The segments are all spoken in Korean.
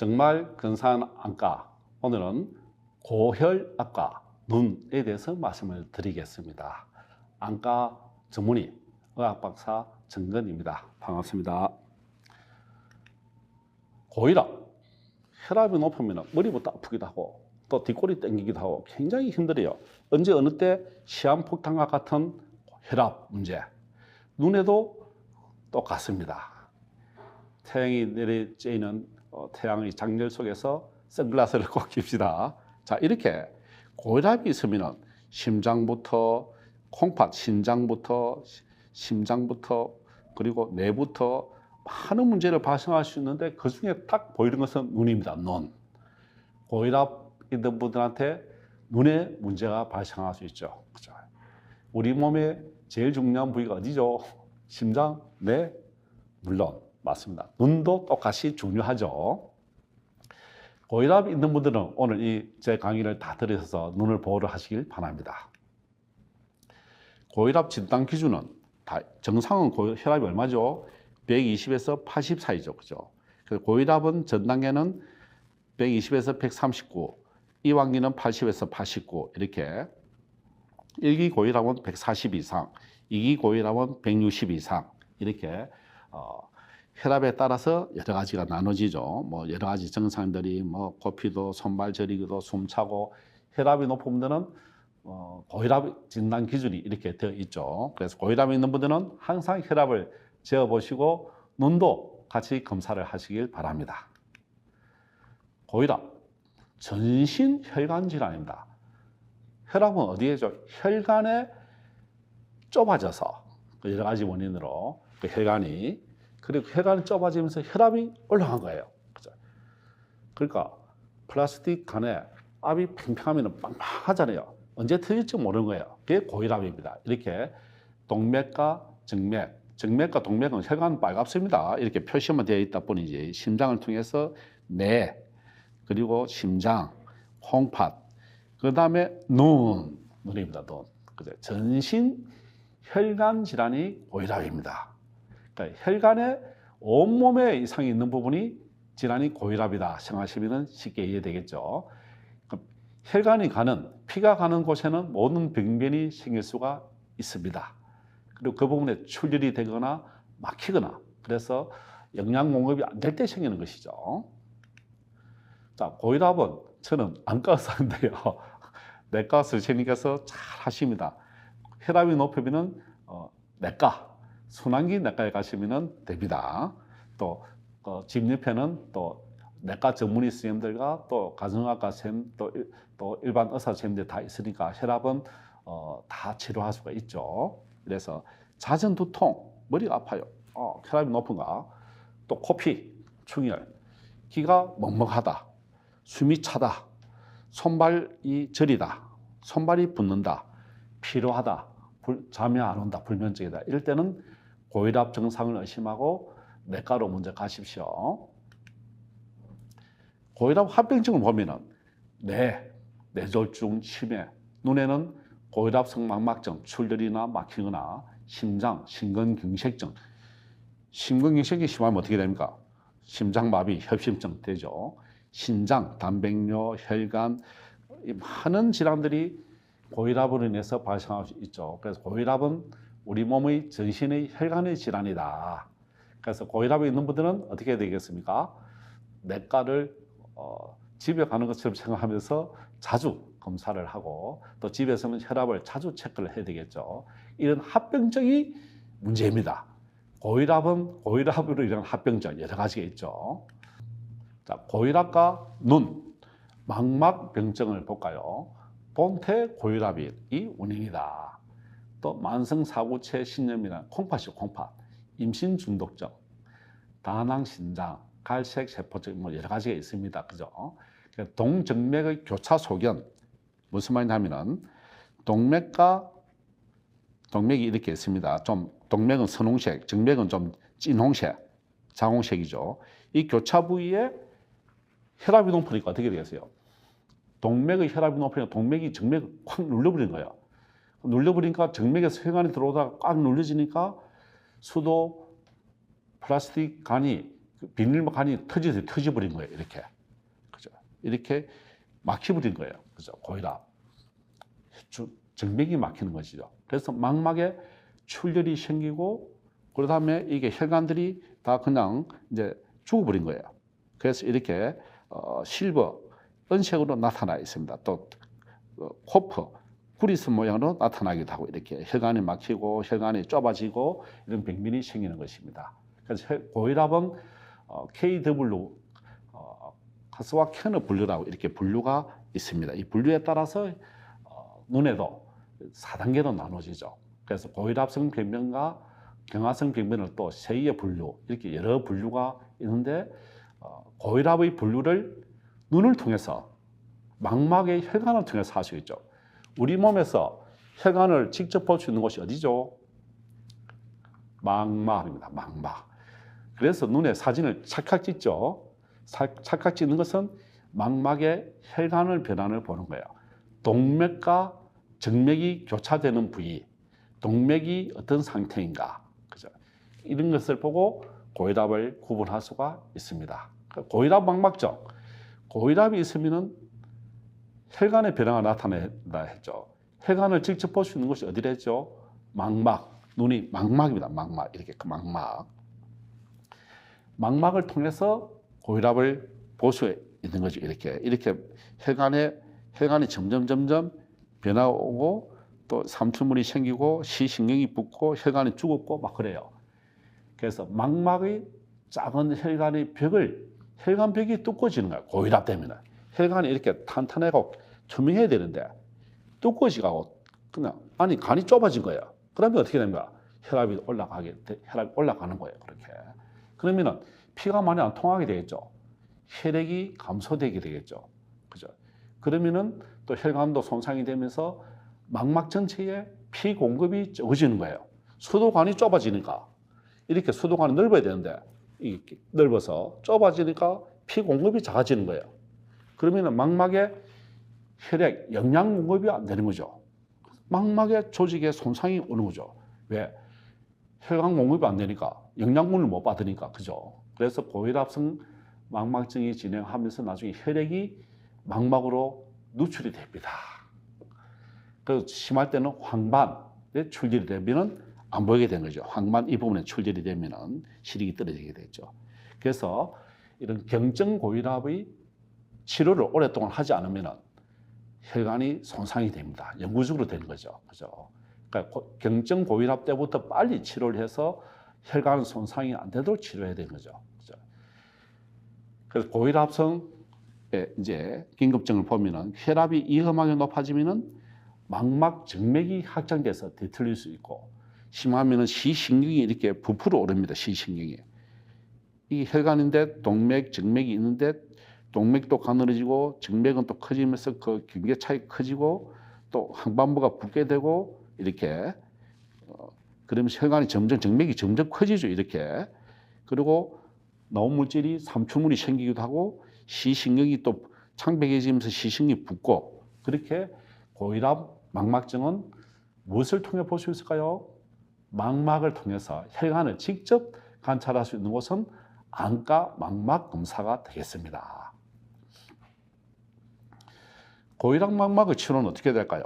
정말 근사한 안과 오늘은 고혈압과 눈에 대해서 말씀을 드리겠습니다. 안과 전문의 의학박사 정근입니다. 반갑습니다. 고혈압, 혈압이 높으면 머리부터 아프기도 하고 또 뒷골이 땡기기도 하고 굉장히 힘들어요. 언제 어느 때 시한폭탄과 같은 혈압 문제, 눈에도 똑같습니다. 태양이 내리쬐는 어, 태양의 장렬 속에서 선글라스를 꼭 깁시다. 자 이렇게 고혈압이 있으면 심장부터 콩팥, 신장부터 시- 심장부터 그리고 뇌부터 많은 문제를 발생할 수 있는데 그 중에 딱 보이는 것은 눈입니다. 눈. 고혈압 있는 분들한테 눈에 문제가 발생할 수 있죠. 그죠? 우리 몸의 제일 중요한 부위가 어디죠? 심장, 뇌, 물론 맞습니다. 눈도 똑같이 중요하죠. 고혈압 있는 분들은 오늘 이 제 강의를 다 들으셔서 눈을 보호를 하시길 바랍니다. 고혈압 진단 기준은 다 정상은 고- 혈압이 얼마죠? 120에서 80 사이죠. 그죠? 그래서 고혈압은 전 단계는 120에서 139, 이완기는 80에서 89 이렇게 1기 고혈압은 140 이상, 2기 고혈압은 160 이상 이렇게 어, 혈압에 따라서 여러 가지가 나눠지죠. 뭐 여러 가지 증상들이 뭐 코피도 손발 저리기도 숨차고 혈압이 높은 분들은 어, 고혈압 진단 기준이 이렇게 되어 있죠. 그래서 고혈압이 있는 분들은 항상 혈압을 재어 보시고 눈도 같이 검사를 하시길 바랍니다. 고혈압 전신 혈관 질환입니다. 혈압은 어디에죠? 혈관에 좁아져서 그 여러 가지 원인으로 그 혈관이 그리고 혈관이 좁아지면서 혈압이 올라간 거예요. 그죠? 그러니까 플라스틱 간에 압이 팽팽하면 빵빵하잖아요. 언제 터질지 모르는 거예요. 그게 고혈압입니다. 이렇게 동맥과 정맥, 정맥과 동맥은 혈관 빨갛습니다. 이렇게 표시만 되어 있다 뿐이지 심장을 통해서 뇌 그리고 심장, 콩팥, 그 다음에 눈, 눈입니다. 눈. 그죠? 전신 혈관 질환이 고혈압입니다. 그러니까 혈관에 온몸에 이상이 있는 부분이 질환이 고혈압이다 생각하시면 쉽게 이해되겠죠. 혈관이 가는 피가 가는 곳에는 모든 병변이 생길 수가 있습니다. 그리고 그 부분에 출혈이 되거나 막히거나 그래서 영양 공급이 안 될 때 생기는 것이죠. 자, 고혈압은 저는 안과 의사인데요. 내과 선생님께서 잘 하십니다. 혈압이 높으면은 어, 내과, 순환기 내과에 가시면 됩니다. 또, 어, 집 옆에는 또 내과 전문의 선생님들과 또 가정의학과 선생님, 또, 일- 또 일반 의사 선생님들 다 있으니까 혈압은 어, 다 치료할 수가 있죠. 그래서 잦은 두통, 머리가 아파요. 어, 혈압이 높은가? 또 코피, 충혈, 기가 먹먹하다, 숨이 차다, 손발이 저리다, 손발이 붓는다, 피로하다, 불- 잠이 안 온다, 불면증이다. 이럴 때는 고혈압 증상을 의심하고 내과로 먼저 가십시오. 고혈압 합병증을 보면은 뇌, 뇌졸중, 치매, 눈에는 고혈압 성 망막증, 출혈이나 막히거나 심장, 심근경색증, 심근경색이 심하면 어떻게 됩니까? 심장마비, 협심증 되죠. 신장, 단백뇨, 혈관, 이 많은 질환들이 고혈압으로 인해서 발생할 수 있죠. 그래서 고혈압은 우리 몸의 전신의 혈관의 질환이다. 그래서 고혈압이 있는 분들은 어떻게 해야 되겠습니까? 내과를 어, 집에 가는 것처럼 생각하면서 자주 검사를 하고 또 집에서는 혈압을 자주 체크를 해야 되겠죠. 이런 합병증이 문제입니다. 고혈압은 고혈압으로 인한 합병증 여러 가지가 있죠. 자, 고혈압과 눈, 망막 병증을 볼까요? 본태 고혈압이 이 원인이다. 또 만성사구체 신염이나 콩팥이 콩팥, 임신 중독증, 다낭 신장, 갈색 세포증 뭐 여러 가지가 있습니다. 그죠? 그러니까 동정맥의 교차 소견 무슨 말이냐면은 동맥과 동맥이 이렇게 있습니다. 좀 동맥은 선홍색, 정맥은 좀 진홍색, 장홍색이죠. 이 교차 부위에 혈압이 높으니까 어떻게 되겠어요? 동맥의 혈압이 높으니까 동맥이 정맥을 꽉 눌러버리는 거예요. 눌려버리니까 정맥에서 혈관이 들어오다가 꽉 눌려지니까 수도 플라스틱 간이 그 비닐막간이 터져서 터져버린 거예요. 이렇게. 그죠? 이렇게 막혀버린 거예요. 그죠? 고혈압. 주- 정맥이 막히는 것이죠. 그래서 망막에 출혈이 생기고 그 다음에 이게 혈관들이 다 그냥 이제 죽어버린 거예요. 그래서 이렇게 어, 실버, 은색으로 나타나 있습니다. 또 어, 코프, 구리스 모양으로 나타나기도 하고 이렇게 혈관이 막히고 혈관이 좁아지고 이런 병변이 생기는 것입니다. 그래서 혈- 고혈압은 어, KW 어, 가스와 캔의 분류라고 이렇게 분류가 있습니다. 이 분류에 따라서 어, 눈에도 4단계로 나눠지죠. 그래서 고혈압성 병변과 경화성 병변을 또 세의 분류 이렇게 여러 분류가 있는데 어, 고혈압의 분류를 눈을 통해서 망막의 혈관을 통해서 할 수 있죠. 우리 몸에서 혈관을 직접 볼 수 있는 곳이 어디죠? 망막입니다. 망막. 그래서 눈에 사진을 찰칵 찍죠. 사- 찰칵 찍는 것은 망막의 혈관을 변환을 보는 거예요. 동맥과 정맥이 교차되는 부위, 동맥이 어떤 상태인가, 그죠? 이런 것을 보고 고혈압을 구분할 수가 있습니다. 그 고혈압 망막증, 고혈압이 있으면은 혈관의 변화가 나타낸다 했죠. 혈관을 직접 볼 수 있는 곳이 어디라 했죠? 망막, 눈이 망막입니다. 망막 이렇게 그 망막. 망막을 통해서 고혈압을 볼 수 있는 거죠. 이렇게 이렇게 혈관에 혈관이 점점 점점 변화오고 또 삼투물이 생기고 시신경이 붙고 혈관이 죽었고 막 그래요. 그래서 망막의 작은 혈관의 벽을 혈관 벽이 두꺼워지는 거야. 고혈압 때문에 혈관이 이렇게 탄탄하고 투명해야 되는데 두꺼워지고 그냥 아니 간이 좁아진 거예요. 그러면 어떻게 됩니까? 혈압이 올라가게 돼- 혈압이 올라가는 거예요. 그렇게 그러면은 피가 많이 안 통하게 되겠죠. 혈액이 감소되게 되겠죠. 그죠? 그러면은 또 혈관도 손상이 되면서 망막 전체에 피 공급이 적어지는 거예요. 수도관이 좁아지니까 이렇게 수도관이 넓어야 되는데 넓어서 좁아지니까 피 공급이 작아지는 거예요. 그러면은 망막에 혈액, 영양 공급이 안 되는 거죠. 망막의 조직에 손상이 오는 거죠. 왜? 혈관 공급이 안 되니까 영양분을 못 받으니까 그죠. 그래서 고혈압성 망막증이 진행하면서 나중에 혈액이 망막으로 누출이 됩니다. 그 심할 때는 황반에 출혈이 되면은 안 보이게 되는 거죠. 황반 이 부분에 출혈이 되면은 시력이 떨어지게 되죠. 그래서 이런 경증 고혈압의 치료를 오랫동안 하지 않으면은 혈관이 손상이 됩니다. 영구적으로 되는 거죠. 그죠? 그러니까 고- 경증 고혈압 때부터 빨리 치료를 해서 혈관 손상이 안 되도록 치료해야 되는 거죠. 그죠? 그래서 고혈압성 에 이제 긴급증을 보면은 혈압이 위험하게 높아지면은 망막 정맥이 확장돼서 뒤틀릴 수 있고 심하면은 시신경이 이렇게 부풀어 오릅니다. 시신경이 이 혈관인데 동맥, 정맥이 있는데 동맥도 가늘어지고 정맥은 또 커지면서 그 경계 차이 커지고 또 항반부가 붓게 되고 이렇게 어, 그러면서 혈관이 점점 정맥이 점점 커지죠 이렇게 그리고 나온 물질이 삼투물이 생기기도 하고 시신경이 또 창백해지면서 시신경이 붓고 그렇게 고혈압 망막증은 무엇을 통해 볼 수 있을까요? 망막을 통해서 혈관을 직접 관찰할 수 있는 곳은 안과 망막 검사가 되겠습니다. 고혈압 망막의 치료는 어떻게 될까요?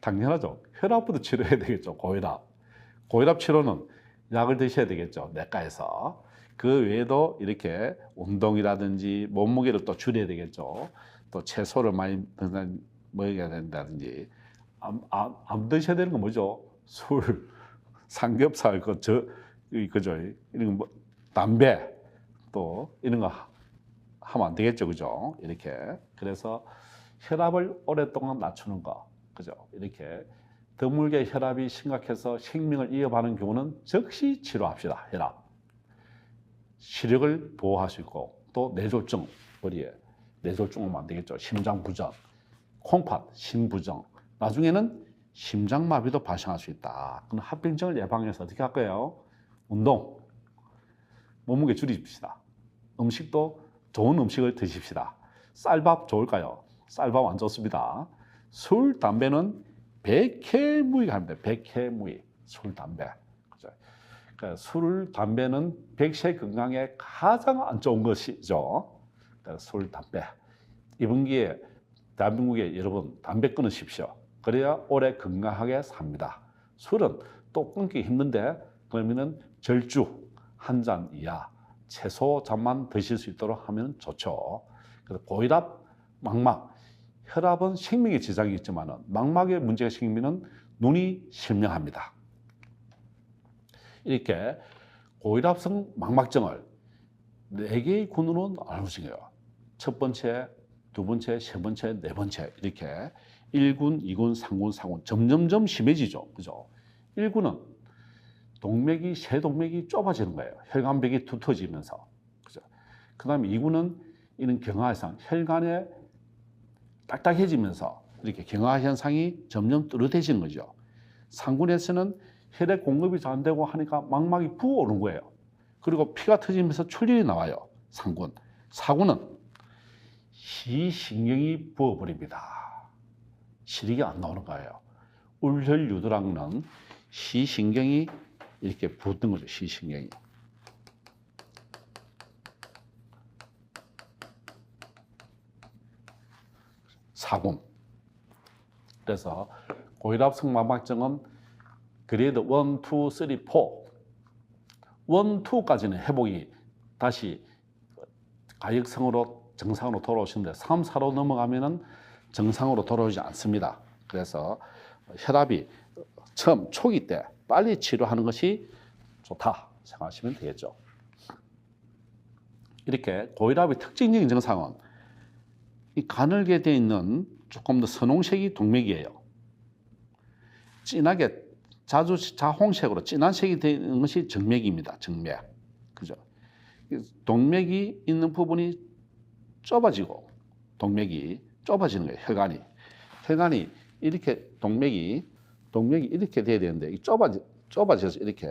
당연하죠. 혈압부터 치료해야 되겠죠. 고혈압. 고혈압 치료는 약을 드셔야 되겠죠. 내과에서. 그 외에도 이렇게 운동이라든지 몸무게를 또 줄여야 되겠죠. 또 채소를 많이 먹어야 된다든지. 안, 안, 안 드셔야 되는 건 뭐죠? 술, 삼겹살, 그, 저, 이, 그죠? 이런 거 뭐, 담배, 또 이런 거 하- 하면 안 되겠죠. 그죠? 이렇게. 그래서 혈압을 오랫동안 낮추는 거. 그죠? 이렇게 드물게 혈압이 심각해서 생명을 이어가는 경우는 즉시 치료합시다. 혈압. 시력을 보호할 수 있고 또 뇌졸중 머리에 뇌졸중 오면 안 되겠죠. 심장 부전, 콩팥, 심부정. 나중에는 심장마비도 발생할 수 있다. 그럼 합병증을 예방해서 어떻게 할 거예요? 운동, 몸무게 줄이십시다. 음식도 좋은 음식을 드십시다. 쌀밥 좋을까요? 쌀밥 안 좋습니다. 술, 담배는 백해무의가 합니다. 백해무의 술, 담배. 그죠? 그러니까 술, 담배는 백세 건강에 가장 안 좋은 것이죠. 그러니까 술, 담배. 이번 기회에 대한민국에 여러분 담배 끊으십시오. 그래야 오래 건강하게 삽니다. 술은 또 끊기 힘든데 그러면은 절주 한 잔 이하 최소 잔만 드실 수 있도록 하면 좋죠. 그래서 고혈압, 망막, 혈압은 생명에 지장이 있지만 망막에 문제가 생기면 눈이 실명합니다. 이렇게 고혈압성 망막증을 네 개의 군으로 나누어요. 첫 번째, 두 번째, 세 번째, 네 번째 이렇게 1군, 2군, 3군, 4군 점점점 심해지죠. 그죠? 1군은 동맥이 세 동맥이 좁아지는 거예요. 혈관벽이 두터지면서. 그죠? 그다음에 2군은 이런 경화상 혈관에 딱딱해지면서 이렇게 경화 현상이 점점 뚜렷해지는 거죠. 3군에서는 혈액 공급이 잘 안 되고 하니까 망막이 부어오른 거예요. 그리고 피가 터지면서 출혈이 나와요. 3군. 4군은 시신경이 부어버립니다. 시력이 안 나오는 거예요. 울혈 유도랑은 시신경이 이렇게 붙는 거죠. 시신경이. 사군. 그래서 고혈압 성 망막증은 그레이드 1, 2, 3, 4. 1, 2까지는 회복이 다시 가역성으로 정상으로 돌아오시는데 3, 4로 넘어가면은 정상으로 돌아오지 않습니다. 그래서 혈압이 처음 초기 때 빨리 치료하는 것이 좋다 생각하시면 되겠죠. 이렇게 고혈압의 특징적인 증상은 이 가늘게 되어 있는 조금 더 선홍색이 동맥이에요. 진하게 자주 자홍색으로 진한 색이 되어 있는 것이 정맥입니다. 정맥. 그죠? 동맥이 있는 부분이 좁아지고 동맥이 좁아지는 거예요. 혈관이. 혈관이 이렇게 동맥이 동맥이 이렇게 돼야 되는데 이 좁아지 좁아져서 이렇게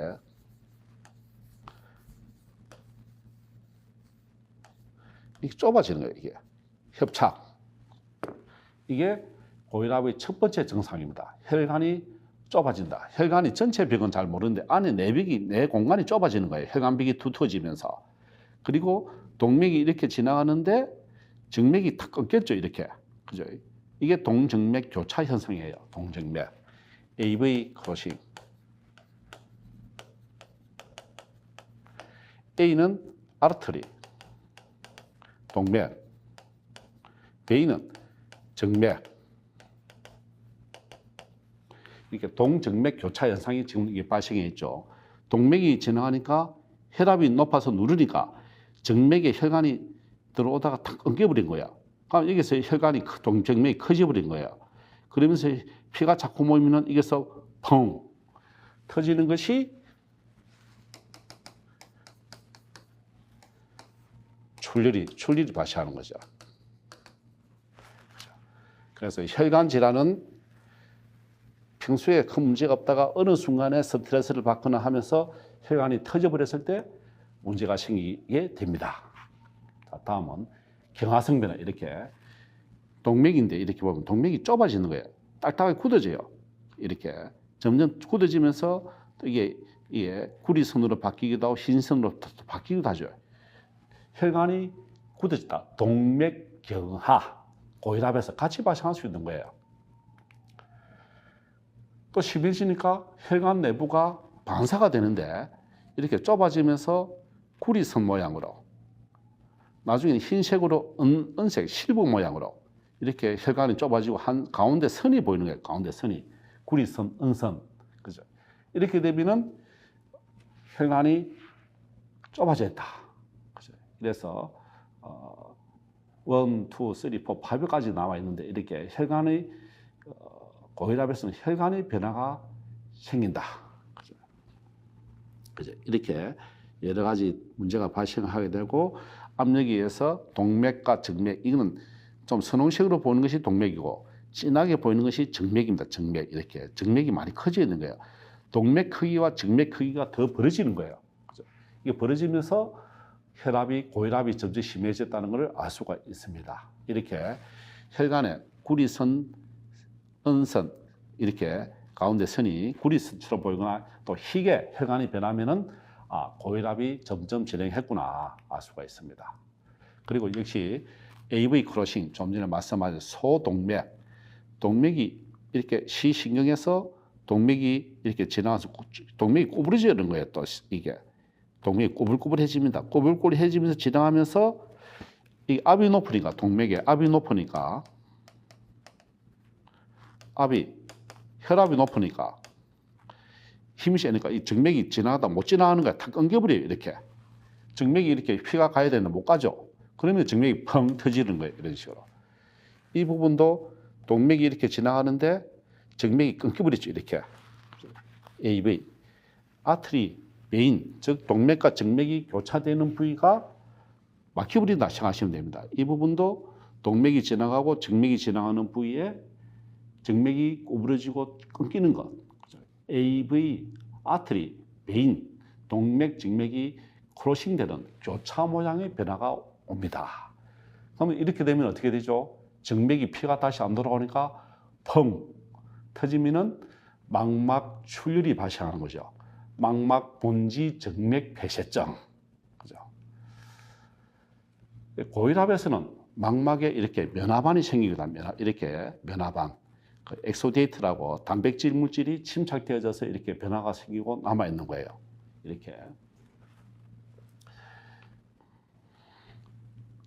이렇게 좁아지는 거예요. 이게 협착. 이게 고혈압의 첫 번째 증상입니다. 혈관이 좁아진다. 혈관이 전체 벽은 잘 모르는데 안에 내벽이 내 공간이 좁아지는 거예요. 혈관벽이 두터워지면서 그리고 동맥이 이렇게 지나가는데 정맥이 탁 끊겼죠. 이렇게 그죠? 이게 동정맥 교차 현상이에요. 동정맥 AV 크로싱 A는 아르터리 동맥 B는 정맥 이렇게 동정맥 교차 현상이 지금 이게 발생해 있죠. 동맥이 지나가니까 혈압이 높아서 누르니까 정맥에 혈관이 들어오다가 탁 엉겨버린 거야. 그럼 여기서 혈관이 크- 동정맥이 커져버린 거야. 그러면서 피가 자꾸 모이면은 이게서 펑 터지는 것이 출혈이 출혈이 발생하는 거죠. 그래서 혈관 질환은 평소에 큰 문제가 없다가 어느 순간에 스트레스를 받거나 하면서 혈관이 터져버렸을 때 문제가 생기게 됩니다. 자, 다음은 경화성 변화 이렇게 동맥인데 이렇게 보면 동맥이 좁아지는 거예요. 딱딱하게 굳어져요. 이렇게 점점 굳어지면서 또 이게 이게 구리선으로 바뀌기도 하고 흰선으로 또 바뀌기도 하죠. 혈관이 굳어졌다. 동맥경화 고혈압에서 같이 발생할 수 있는 거예요. 또 심해지니까 혈관 내부가 반사가 되는데 이렇게 좁아지면서 구리선 모양으로 나중에는 흰색으로 은, 은색 실버 모양으로 이렇게 혈관이 좁아지고 한 가운데 선이 보이는 거예요. 가운데 선이 구리선, 은선 그죠? 이렇게 되면은 혈관이 좁아져 있다. 그래서 어, 원, 투, 쓰리, 포, 파이브까지 나와 있는데 이렇게 혈관의 어, 고혈압에서는 혈관의 변화가 생긴다. 그죠? 그죠? 이렇게 여러 가지 문제가 발생하게 되고 압력에 의해서 동맥과 정맥 이거는 좀 선홍색으로 보이는 것이 동맥이고 진하게 보이는 것이 정맥입니다. 정맥 이렇게 정맥이 많이 커져 있는 거예요. 동맥 크기와 정맥 크기가 더 벌어지는 거예요. 그죠? 이게 벌어지면서 혈압이 고혈압이 점점 심해졌다는 것을 알 수가 있습니다. 이렇게 혈관에 구리선, 은선 이렇게 가운데 선이 구리선처럼 보이거나 또 희게 혈관이 변하면은 아, 고혈압이 점점 진행했구나 알 수가 있습니다. 그리고 역시 AV 크로싱 좀 전에 말씀하신 소동맥 동맥이 이렇게 시신경에서 동맥이 이렇게 지나가서 꾸- 동맥이 구부러지는 거예요. 또 이게 동맥이 꾸불꾸불해집니다. 꾸불꾸불해지면서 지나가면서 이 압이 높으니까 동맥에 압이 높으니까 압이 혈압이 높으니까 힘이 세니까 이 정맥이 지나가다 못 지나가는 거야. 탁 끊겨버려요. 이렇게 정맥이 이렇게 피가 가야 되는데 못 가죠. 그러면 정맥이 펑 터지는 거예요. 이런 식으로 이 부분도 동맥이 이렇게 지나가는데 정맥이 끊겨버리죠. 이렇게 AV 아트리 메인 즉 동맥과 정맥이 교차되는 부위가 막혀버린다 생각하시면 됩니다. 이 부분도 동맥이 지나가고 정맥이 지나가는 부위에 정맥이 구부러지고 끊기는 것. AV 아트리 메인 동맥 정맥이 크로싱되는 교차 모양의 변화가 옵니다. 그러면 이렇게 되면 어떻게 되죠? 정맥이 피가 다시 안 돌아오니까 펑 터지면은 망막 출혈이 발생하는 거죠. 망막 본지 정맥 폐쇄증. 그죠? 고혈압에서는 망막에 이렇게 면화반이 생기거든. 면화, 이렇게 면화반. 그 엑소데이트라고 단백질 물질이 침착되어져서 이렇게 변화가 생기고 남아 있는 거예요. 이렇게.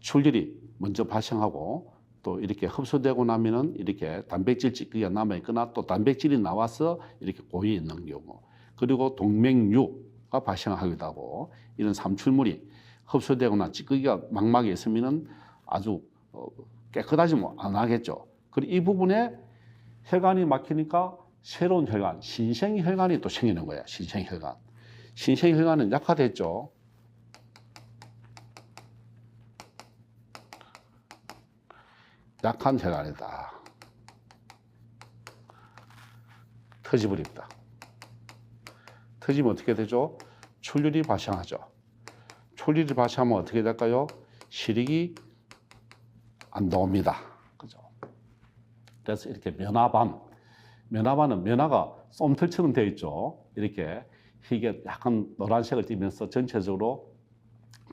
출혈이 먼저 발생하고 또 이렇게 흡수되고 나면은 이렇게 단백질 찌꺼기가 남아 있거나 또 단백질이 나와서 이렇게 고여 있는 경우 그리고 동맥류가 발생하기도 하고 이런 삼출물이 흡수되거나 찌꺼기가 망막에 있으면은 아주 어, 깨끗하지 뭐안 하겠죠. 그리고 이 부분에 혈관이 막히니까 새로운 혈관, 신생 혈관이 또 생기는 거야. 신생 혈관. 신생 혈관은 약화됐죠. 약한 혈관이다. 터지버립니다. 터지면 어떻게 되죠? 출혈이 발생하죠. 출혈이 발생하면 어떻게 될까요? 시력이 안 나옵니다. 그죠? 그래서 이렇게 면화반, 면화반은 면화가 솜털처럼 되어 있죠. 이렇게 이게 약간 노란색을 띠면서 전체적으로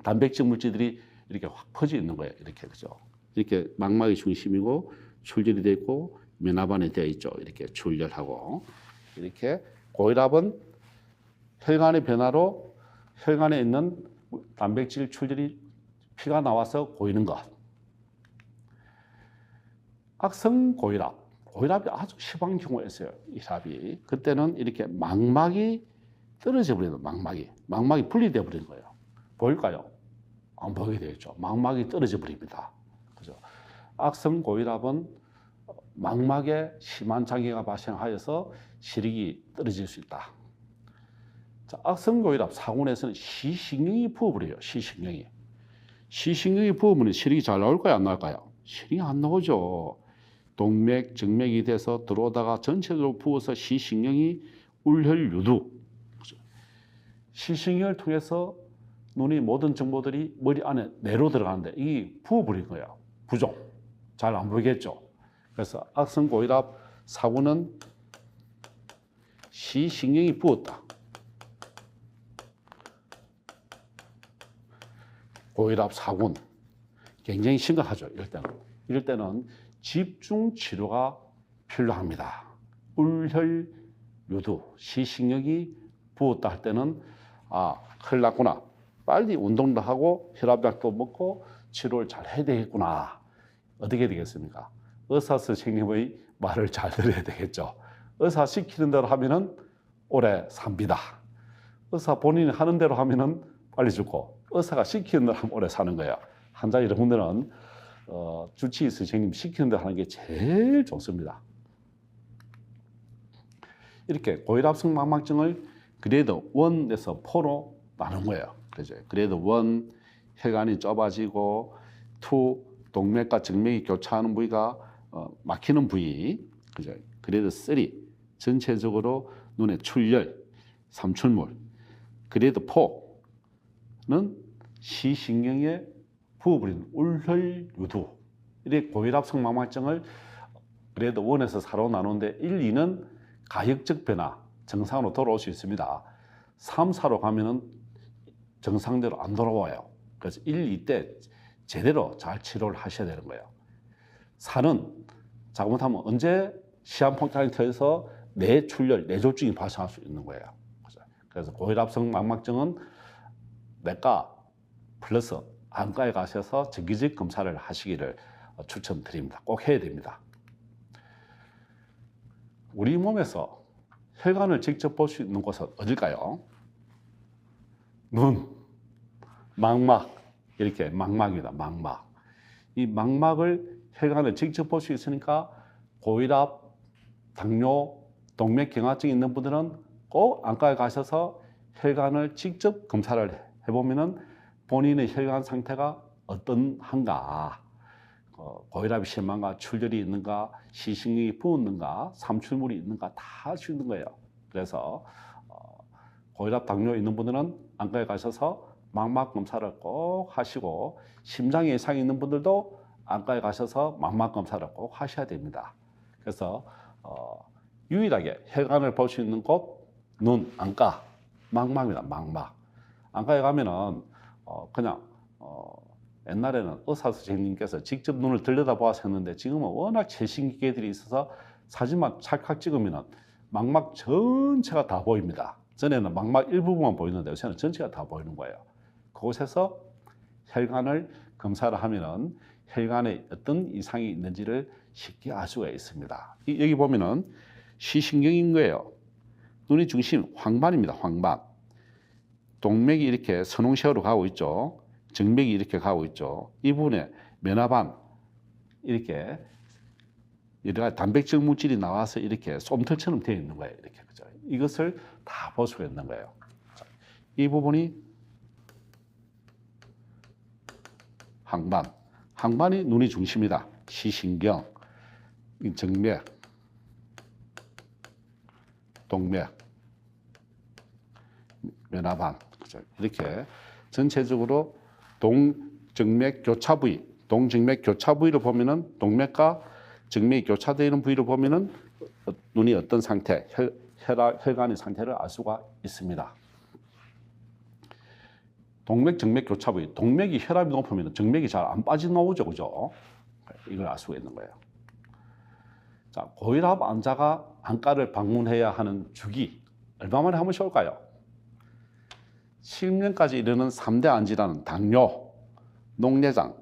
단백질 물질들이 이렇게 확 퍼져 있는 거예요. 이렇게 그죠? 이렇게 망막이 중심이고 출혈이 되어 있고 면화반이 되어 있죠. 이렇게 출혈하고 이렇게 고혈압은 혈관의 변화로 혈관에 있는 단백질 출혈이 피가 나와서 고이는 것. 악성 고혈압. 고혈압이 아주 심한 경우가 있어요. 이 혈압이. 그때는 이렇게 망막이 떨어져 버리는 망막이. 망막이 분리돼 버리는 거예요. 보일까요? 안 보이게 되겠죠. 망막이 떨어져 버립니다. 그죠? 악성 고혈압은 망막에 심한 장애가 발생하여서 시력이 떨어질 수 있다. 자, 악성 고혈압 사고에서는 시신경이 부어버려요. 시신경이. 시신경이 부으면 시력이 잘 나올까요? 안 나올까요? 시력이 안 나오죠. 동맥, 정맥이 돼서 들어오다가 전체적으로 부어서 시신경이 울혈 유두. 시신경을 통해서 눈이 모든 정보들이 머리 안에 내로 들어가는데 이게 부어버린 거예요. 부종. 잘 안 보이겠죠. 그래서 악성 고혈압 사고는 시신경이 부었다. 고혈압 사고는 굉장히 심각하죠. 이럴 때는. 이럴 때는 집중 치료가 필요합니다. 울혈 유두, 시신경이 부었다 할 때는 아, 큰일 났구나. 빨리 운동도 하고 혈압약도 먹고 치료를 잘 해야 되겠구나. 어떻게 되겠습니까? 의사 선생님의 말을 잘 들어야 되겠죠. 의사 시키는 대로 하면은 오래 삽니다. 의사 본인이 하는 대로 하면은 빨리 죽고 의사가 시키는 대로 오래 사는 거예요. 환자 여러분들은 어, 주치의 선생님 시키는 대로 하는 게 제일 좋습니다. 이렇게 고혈압성 망막증을 그레이드 1에서 4로 나눈 거예요. 그죠? 그레이드 1 혈관이 좁아지고 2 동맥과 정맥이 교차하는 부위가 어, 막히는 부위, 그죠? 그레이드 3 전체적으로 눈에 출혈, 삼출물. 그레이드 4는 시신경에 부어버리는 울혈 유두. 이렇게 고혈압 성 망막증을 그레이드 1에서 4로 나누는데 1, 2는 가역적 변화, 정상으로 돌아올 수 있습니다. 3, 4로 가면은 정상대로 안 돌아와요. 그래서 1, 2때 제대로 잘 치료를 하셔야 되는 거예요. 4는 잘못하면 언제 시한폭탄이 터져서 뇌출혈, 뇌졸중이 발생할 수 있는 거예요. 그래서 고혈압성 망막증은 내과 플러스 안과에 가셔서 정기적 검사를 하시기를 추천드립니다. 꼭 해야 됩니다. 우리 몸에서 혈관을 직접 볼 수 있는 곳은 어딜까요? 눈, 망막, 이렇게 망막이다, 망막. 이 망막을 혈관을 직접 볼 수 있으니까 고혈압, 당뇨, 동맥경화증 있는 분들은 꼭 안과에 가셔서 혈관을 직접 검사를 해보면은 본인의 혈관 상태가 어떤한가, 어, 고혈압이 심한가, 출혈이 있는가, 시신경이 부었는가, 삼출물이 있는가 다 알 수 있는 거예요. 그래서 어, 고혈압, 당뇨 있는 분들은 안과에 가셔서 망막 검사를 꼭 하시고 심장에 이상이 있는 분들도 안과에 가셔서 망막 검사를 꼭 하셔야 됩니다. 그래서 어, 유일하게 혈관을 볼 수 있는 곳 눈, 안과, 망막입니다. 망막. 안과에 가면은 어, 그냥 어, 옛날에는 의사 선생님께서 직접 눈을 들여다보아서 했는데 지금은 워낙 최신 기계들이 있어서 사진만 찰칵 찍으면은 망막 전체가 다 보입니다. 전에는 망막 일부분만 보이는데 요새는 전체가 다 보이는 거예요. 그곳에서 혈관을 검사를 하면은 혈관에 어떤 이상이 있는지를 쉽게 알 수가 있습니다. 이- 여기 보면은 시신경인 거예요. 눈의 중심 황반입니다. 황반. 동맥이 이렇게 선홍시어로 가고 있죠. 정맥이 이렇게 가고 있죠. 이 부분에 면화반 이렇게 여러 가지 단백질 물질이 나와서 이렇게 솜털처럼 되어 있는 거예요. 이렇게 그죠. 이것을 다 볼 수가 있는 거예요. 자, 이 부분이 항반. 항반이 눈의 중심이다. 시신경, 이 정맥, 동맥, 면화반. 이렇게 전체적으로 동정맥 교차 부위, 동정맥 교차 부위를 보면은 동맥과 정맥이 교차되어 있는 부위를 보면은 어- 눈이 어떤 상태, 혈, 혈압, 혈관의 상태를 알 수가 있습니다. 동맥, 정맥 교차 부위, 동맥이 혈압이 높으면 정맥이 잘 안 빠져나오죠, 그죠? 이걸 알 수가 있는 거예요. 자, 고혈압 환자가 안과를 방문해야 하는 주기 얼마 만에 한 번씩 올까요? 10년까지 이르는 3대 안질환은 당뇨, 녹내장,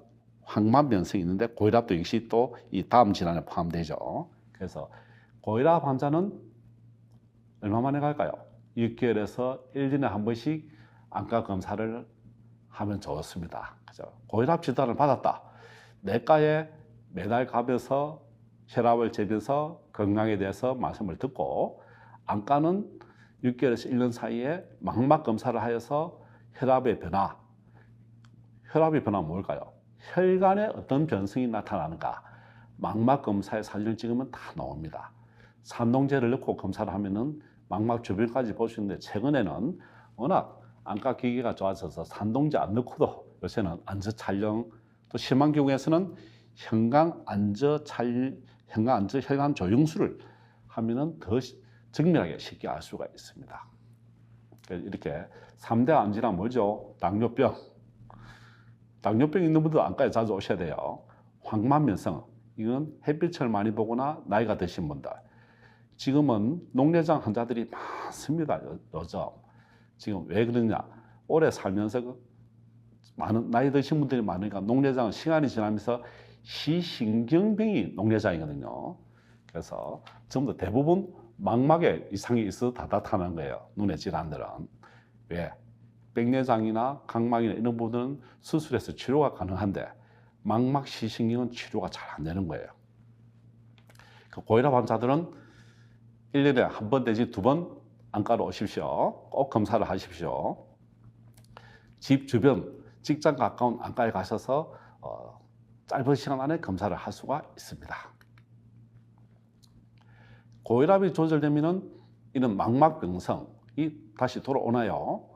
황만변성이 있는데 고혈압도 역시 또 이 다음 질환에 포함되죠. 그래서 고혈압 환자는 얼마 만에 갈까요? 6개월에서 1년에 한 번씩 안과 검사를 하면 좋습니다. 그죠? 고혈압 진단을 받았다. 내과에 매달 가면서 혈압을 재면서 건강에 대해서 말씀을 듣고 안과는 6개월에서 1년 사이에 망막 검사를 하여서 혈압의 변화, 혈압의 변화는 뭘까요? 혈관에 어떤 변성이 나타나는가? 망막 검사에 사진을 찍으면 다 나옵니다. 산동제를 넣고 검사를 하면은 망막 주변까지 볼 수 있는데 최근에는 워낙 안과 기기가 좋아져서 산동제 안 넣고도 요새는 안저 촬영 또 심한 경우에서는 현강 안저 찰 현강 안저 혈관 조영술을 하면은 더 시- 정밀하게 쉽게 알 수가 있습니다. 이렇게 3대 암질환 뭐죠? 당뇨병. 당뇨병 있는 분들 안과에 자주 오셔야 돼요. 황만면성. 이건 햇빛을 많이 보거나 나이가 드신 분들. 지금은 녹내장 환자들이 많습니다. 요- 요즘. 지금 왜 그러냐? 오래 살면서 그 많은 나이 드신 분들이 많으니까 녹내장은 시간이 지나면서 시신경병이 녹내장이거든요. 그래서 전부 다 대부분 망막에 이상이 있어 다 나타나는 거예요. 눈의 질환들은. 왜? 백내장이나 각막이나 이런 부분은 수술해서 치료가 가능한데 망막 시신경은 치료가 잘 안 되는 거예요. 그 고혈압 환자들은 1년에 한 번 내지 두 번 안과로 오십시오. 꼭 검사를 하십시오. 집 주변, 직장 가까운 안과에 가셔서 어, 짧은 시간 안에 검사를 할 수가 있습니다. 고혈압이 조절되면은 이런 망막병성이 다시 돌아오나요?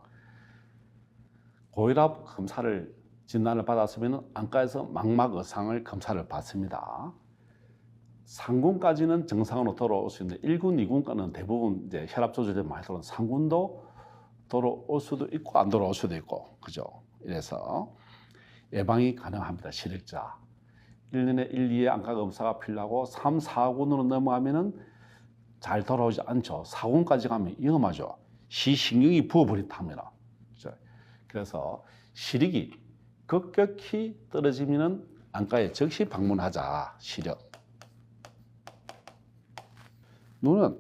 고혈압 검사를 진단을 받았으면 안과에서 망막 의상을 검사를 받습니다. 상군까지는 정상으로 돌아올 수 있는데 1군, 2군까지는 대부분 이제 혈압 조절이 많이 들어온 상군도 돌아올 수도 있고 안 돌아올 수도 있고 그죠? 이래서 예방이 가능합니다. 시력자 1년에 1, 2회 안과 검사가 필요하고 3, 4군으로 넘어가면은 잘 돌아오지 않죠. 4군까지 가면 위험하죠. 시신경이 부어버린다면 그래서 시력이 급격히 떨어지면은 안과에 즉시 방문하자. 시력. 눈은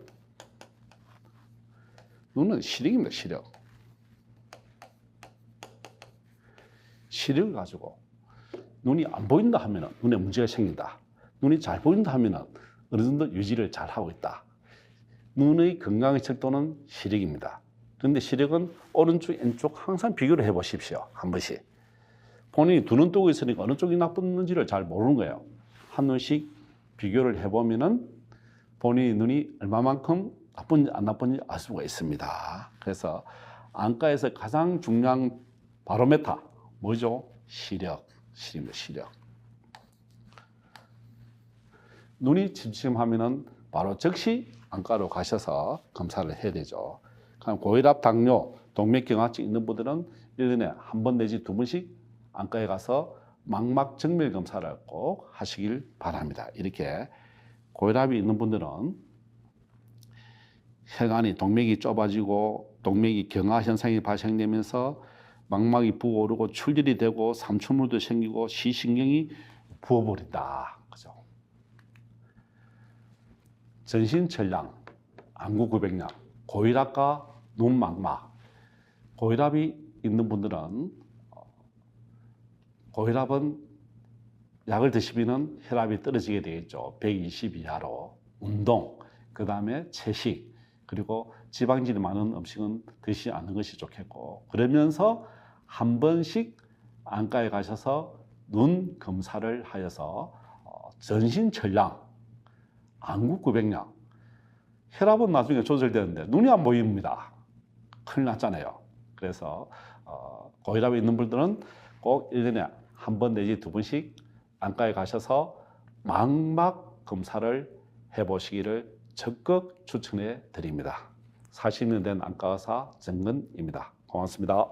눈은 시력입니다. 시력. 시력을 가지고 눈이 안 보인다 하면은 눈에 문제가 생긴다. 눈이 잘 보인다 하면은 어느 정도 유지를 잘 하고 있다. 눈의 건강의 척도는 시력입니다. 그런데 시력은 오른쪽, 왼쪽 항상 비교를 해 보십시오. 한 번씩. 본인이 두 눈 뜨고 있으니까 어느 쪽이 나쁜지를 잘 모르는 거예요. 한 눈씩 비교를 해보면은 본인의 눈이 얼마만큼 나쁜지 안 나쁜지 알 수가 있습니다. 그래서 안과에서 가장 중요한 바로메타 뭐죠? 시력, 시력, 시력. 눈이 침침하면은 바로 즉시 안과로 가셔서 검사를 해야 되죠. 그럼 고혈압, 당뇨, 동맥경화증 있는 분들은 1년에 한 번 내지 두 번씩 안과에 가서 망막 정밀 검사를 꼭 하시길 바랍니다. 이렇게 고혈압이 있는 분들은 혈관이 동맥이 좁아지고 동맥이 경화 현상이 발생되면서 망막이 부어오르고 출혈이 되고 삼출물도 생기고 시신경이 부어버린다. 그죠? 전신철량, 안구구백량, 고혈압과 눈망막. 고혈압이 있는 분들은 어, 고혈압은 약을 드시면 혈압이 떨어지게 되겠죠. 120 이하로. 운동, 그 다음에 채식, 그리고 지방질이 많은 음식은 드시지 않는 것이 좋겠고, 그러면서 한 번씩 안과에 가셔서 눈 검사를 하여서 어, 전신 철량, 안구 구백량, 혈압은 나중에 조절되는데 눈이 안 보입니다. 큰일 났잖아요. 그래서 어, 고혈압이 있는 분들은 꼭 1년에 한 번 내지 두 번씩 안과에 가셔서 망막 검사를 해보시기를 적극 추천해 드립니다. 40년 된 안과 의사 정근입니다. 고맙습니다.